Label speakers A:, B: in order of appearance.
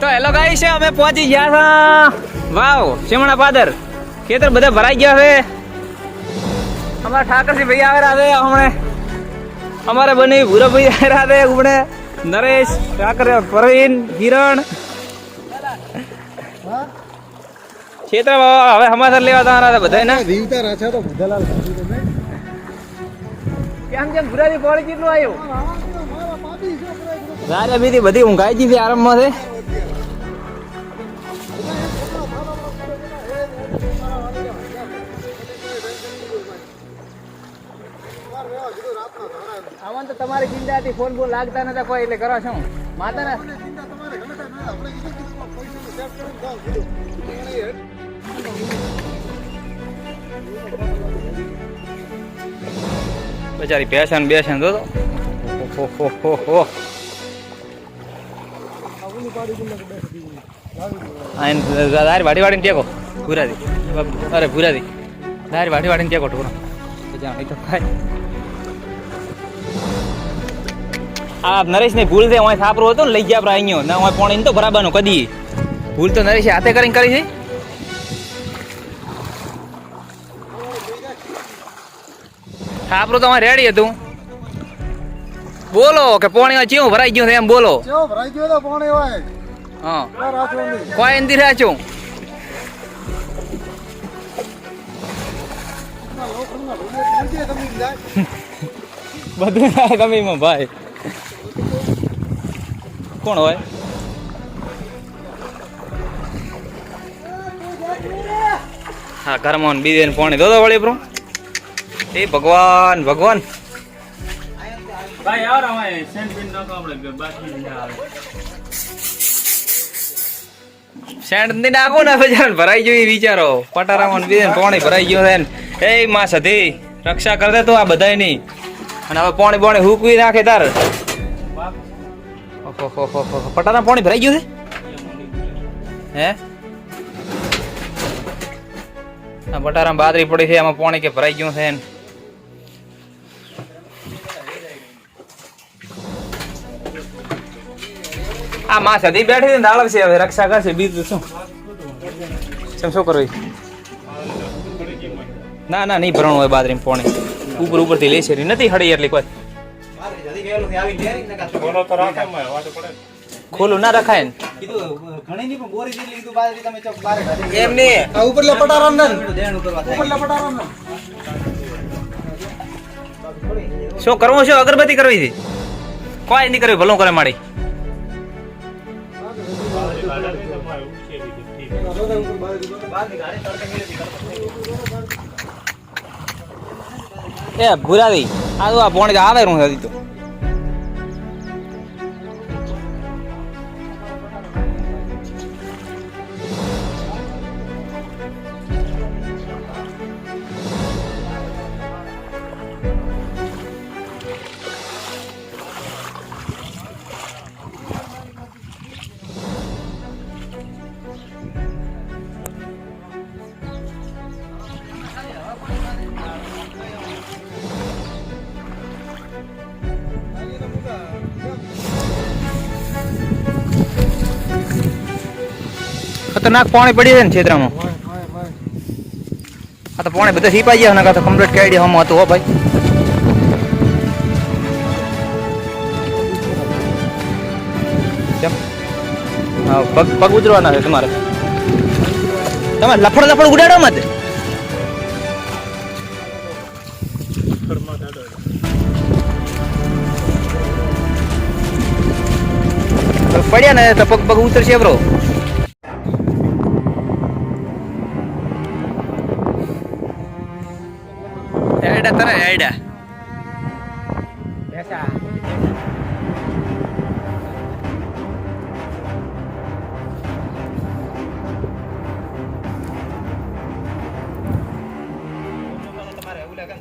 A: તો હેલો ગાઈ છે અમે પહોંચી ગયા હતા વાવ શિમણા પાદર. ખેતર બધા ભરાઈ ગયા છે. અમારા ઠાકરસિંહ ભાઈ આવેલા છે હમણે. અમારે બની ભૂરા ભાઈ આવેલા છે હમણે. નરેશ ઠાકર પ્રવીણ કિરણ. ખેતર હવે સમાચાર લેવા તા હતા બધા ને
B: રીવતા રાછા તો ભૂદેલાલ ખાધું
A: કેમ કેમ ભૂરાજી પોળી કેટલું આવ્યું? રાજા બીજી બધી ઊંઘાઈ ગઈ છે આરામમાં છે. આમાં તો તમારી ચિંતા હતી ફોન બોલ લાગતા નતા કોઈ એટલે કરો શું? માતા ના બચારી પેશન બેસન તો હો હો હો. ટેકો ભૂરાથી અરે ભૂરાથી દારી વાડી વાડીને ટેકો ટોરો જાણ તો ખાય. આ નરેશ ને ભૂલ છે હું સાપરો હતો ને, લઈ ગયા આપણે અહીંયા. ના, હું પોણી તો બરાબરનો કદી. ભૂલ તો નરેશ હાથે કરીને કરી છે. સાપરો તો અમારે રેડી હતું. બોલો કે પોણી ચેવું ભરાઈ ગયું છે એમ બોલો.
B: કેવો ભરાઈ ગયો તો પાણી હોય.
A: હા. કોઈ બધું થાય એમાં ભાઈ. કોણ હોય? હા ઘરમાં બીજે પાણી. દો વળી બ્રો. એ ભગવાન ભગવાન.
C: ભાઈ યાર અમે સેન્ટ પિન નાખો આપણે બાકી ના આવે.
A: સેન્ટની ને બજાર ભરાઈ ગયું ઈ વિચારો. પટારામાં ને બીજે પાણી ભરાઈ ગયો છે એ માં સધી, રક્ષા કર દે તો આ બધાય નહીં અને હવે પાણી પાણી હુકવી નાખે તાર. પટારા પાણી ભરાઈ ગયું છે? હે? પટારામાં બાદરી પડી છે, આમાં પાણી કે ભરાઈ ગયું છે ને. આ માં સધી બેઠી હતી ને દાળક છે હવે રક્ષા કરશે બીજું શું? ચમ શું કરવું? ના ના નહીં ભરણું હોય બાદરીમ પોણી. ઉપર ઉપરથી લેશે નહીં. નથી હળી એટલી કોઈ. ખોલું ના રખાય ને. એમ નહીં.
B: આ ને ઉપરલા ને.
A: શું કરવું છે અગરબત્તી કરવી છે? કોઈ નહીં કરવી ભલું કરે માડી એ ભૂરાવી આ તો આ પોણી આવે હું હતી તો. ખતરનાક પાણી પડી છે ને છેતરામાં. આ તો પાણી બધા સીપાઈ ગયા ને તો કમ્પ્લીટ કાઢી હમ હતું હો ભાઈ. પગ પગ ઉતરવાના છે તમારે. તમારે લફડ લફડ ઉડાડો મત પડ્યા ને તો પગ પગ ઉતરશે બ્રો એડા તને એડા બેટા. તમારે એવું લાગે